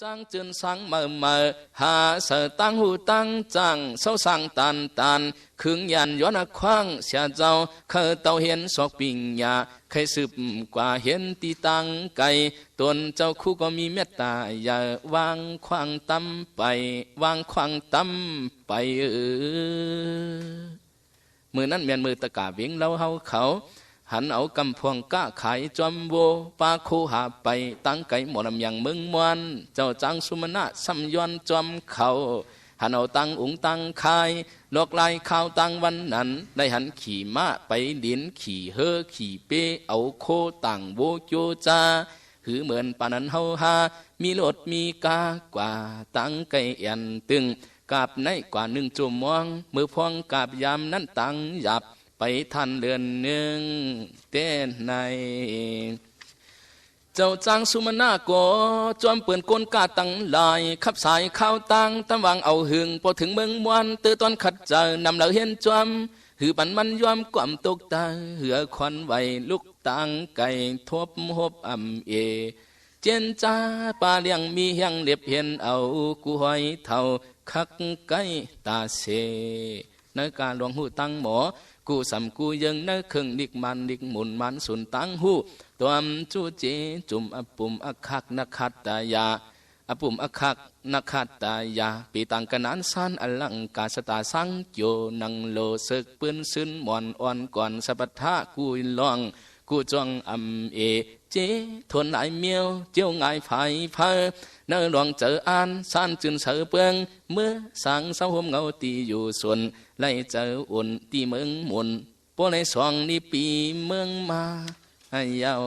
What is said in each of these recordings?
จ้างจืนสังเมื่อเมื่อหาเสตั้งหูตั้งจังเศร้าสังตันตันขึงยันย้อนคว้างเสียเจ้าเคยเต้าเห็นศอกปิงยาเคยสืบกว่าเห็นตีตังไก่ตนเจ้าคู่ก็มีเมตตาอย่าวางขวางตำไปวางขวางตำไปเออมือนั้นแม่นมือตะกาเวียงเล่าเฮาเขา หันเอากำพวงก้าขายจอมโวปาคูหาไปตั้งไก่หมอลำยังเมืองมวนเจ้าจังสุมาณะสัมยอนจอมเขาหันเอาตังอุงตังคายลอกลายข้าวตังวันนั้น ได้หันขี่ม้าไปดินขี่เฮอขี่เปเอาโคตังโวโจจาหือเหมือนปานันเฮาฮามีรถมีกากว่าตังไก่เอียนตึงกาบในกว่าหนึ่งจุ่มมองมือพองกาบยามนั้นตังหยับ ไปทันเรือนหนึ่งเต้นใน เจ้าจางสุมาณาโกจอมเปื่อนกลกาตังลาย ขับสายข้าวตังตำวังเอาหึงพอถึงเมืองมวนเตือตอนขัดเจอนำเหล่าเห็นจอมหือปันมันยอมกวามตกตาเหือควันไหวลุกตังไก่ทบหบอ่ำเอ เจนจ้าปลาเลี้ยงมีเฮียงเล็บเห็นเอากูหอยเท่าคักไก่ตาเสในการหลวงหูตั้งหมอ กูสำกูยังนเครื่องนิกมันนิกหมุนมันสุนตังหูตัวมจูเจจุมอปุ่มอคักนักขัตตายาอปุ่มอคักนักขัตตายาปีตังกันนันสันอลังกาสตาสังโยนังโลศึกปืนซึนหมอนอ่อนก่อนสัพทะกูลอง กูจวงอำเอเจทนไอเมียวเจียวไงไฟเพอเนอหลวงเจออ่านสานจึนเสือเปืองเมื่อสังสาหมเงาตีอยู่ส่วนไล่เจออุ่นตีเมืองหมุนปวในสองนี่ปีเมืองมาให้ยาว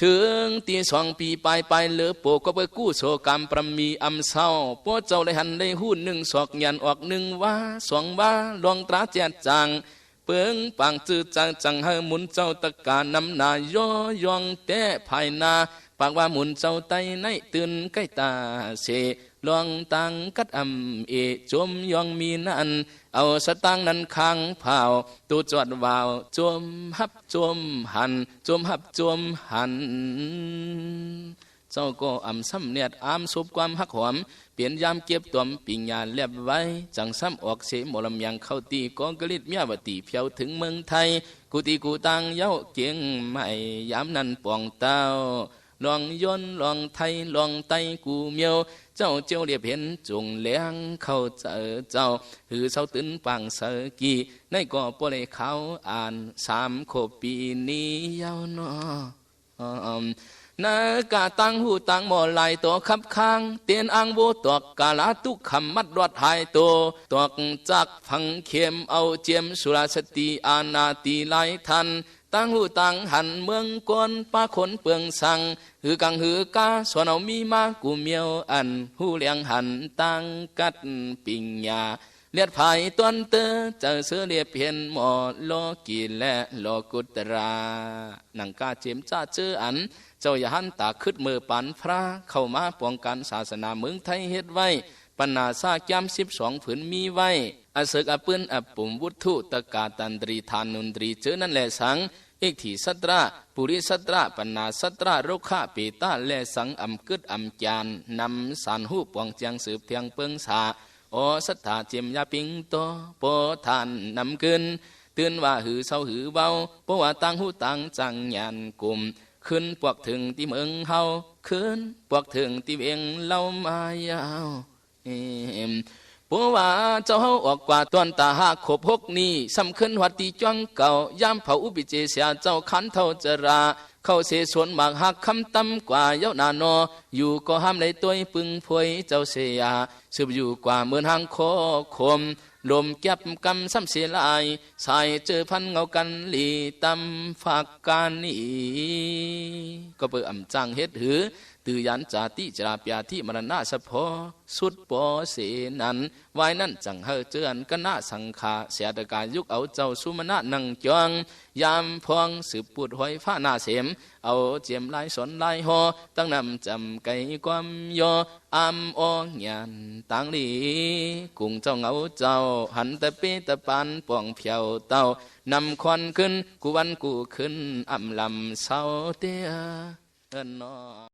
ถึงตีสองปีไปไปเหลือโปก็ไปกู้โศกรรมประมีอำเศร้าพวเจ้าได้หันได้หุ้นหนึ่งศอกยันออกหนึ่งว่าสองว่าหลองตราเจียจาง เปิงปังจื้อจังจังให้หมุนเจ้าตะการนำนายอยองแต่ภายนาปากว่าหมุนเจ้าไตในตื่นใกล้ตาเสลองตังกัดอำเอจมยองมีนันเอาสตังนั้นค้างเผาตูจอดวาวจมหับจมหันจมหับจมหัน เจ้าก็อำซ้ำเนียดอามสุบความหักหอม เปลี่ยนยามเก็บตัวมปิงยาเล็บไว้ จังซ้ำออกเสหมอลำยังเข้าตีกองกลิดเมียวตีเพียวถึงเมืองไทย กูตีกูตังเย้าเกียงไม่ยามนั้นปองเต้าลองย้อนลองไทยลองไตกูเมียว เจ้าเจ้าเรียบเห็นจงเลี้ยงเข้าเจอเจ้า หือเศร้าตื่นปังเสกีในก่อปลยเขาอ่านสามโคปีนี้ยาวนอ นากาตังหูตังหมอไหลตัวขับค้างเตียนอังโบตวกกาลาตุกคำมัดรอดหายตัวตวกจักพังเข็มเอาเจียมสุราสติอานาตีไหลทันตั้งหูตังหันเมืองกวนป้าขนเปลืองสังหือกังหือกาสวนเอามีมากูเมียวอันหูเลียงหันตังกัดปิงยาเลียดภายตวนเตอเจอเสือเรียบเพียนหมอโลกีและโลกุตราหนังกาเจมจ้าเจออัน เจ้าอย่าหันตาขึ้นมือปันพระเข้ามาป้องกันศาสนาเมืองไทยเฮ็ดไว้ปัญนาซากย้ำสิบสองผืนมีไว้อาศึกอปืนอปุ่มวุฒุตะกาตันตรีทานุนตรีเจอนั่นแหละสังเอกถีสัตราปุริสัตราปัญนาสัตราโรคาปีตาแลสังอำกึดอำจานนำสารหูปวงเจียงสืบเทียงเปิงสาโอสัทธาเจียมยาปิงโตโปทานนำขึ้นเตือนว่าหือเศร้าหือเบาเพราะว่าตังหูตังจังยันกลุ่ม ขึ้นพวกถึงที่เมืองเฮาขึ้นพวกถึงที่เวียงเล่ามายาวเอิ่มปัวว่าเจ้าเฮาออกกว่าตอนตาหาขบหกนี้สำคัญหัดตีจ้องเก่ายามเผาอุบิเจเสียเจ้าขันเท่าจราเข้าเสสวนหมากหักคำตำกว่าเย้านานอ อยู่ก็ห้ามในตัวปึงพวยเจ้าเสียสืบอยู่กว่าเหมือนหางโคคม ลมเก็บกำซ้ำเสียลายสายเจอพันเงากันหลีตำฝากการนี้ก็เปิดอ่ำจังเฮ็ดหือ ตือยันจาติจราปยาที่มรณะสะพอสุดปอเสนันไว้นั่นจังเฮอเจือนก็น่าสังขาเสียตกายยุกเอาเจ้าสุมาณะนังจองยามพองสืบปุดหอยฟ้าหน้าเสม เอาเจียมลายสนลายหอตั้งนำจำไก่ความยออำอองยันตังหลีกุงเจ้าเงาเจ้า หันตะเปตะปานป่องเพียวเต้านำควันขึ้นกูวันกูขึ้นอำลำเศร้าเตียเอินนอ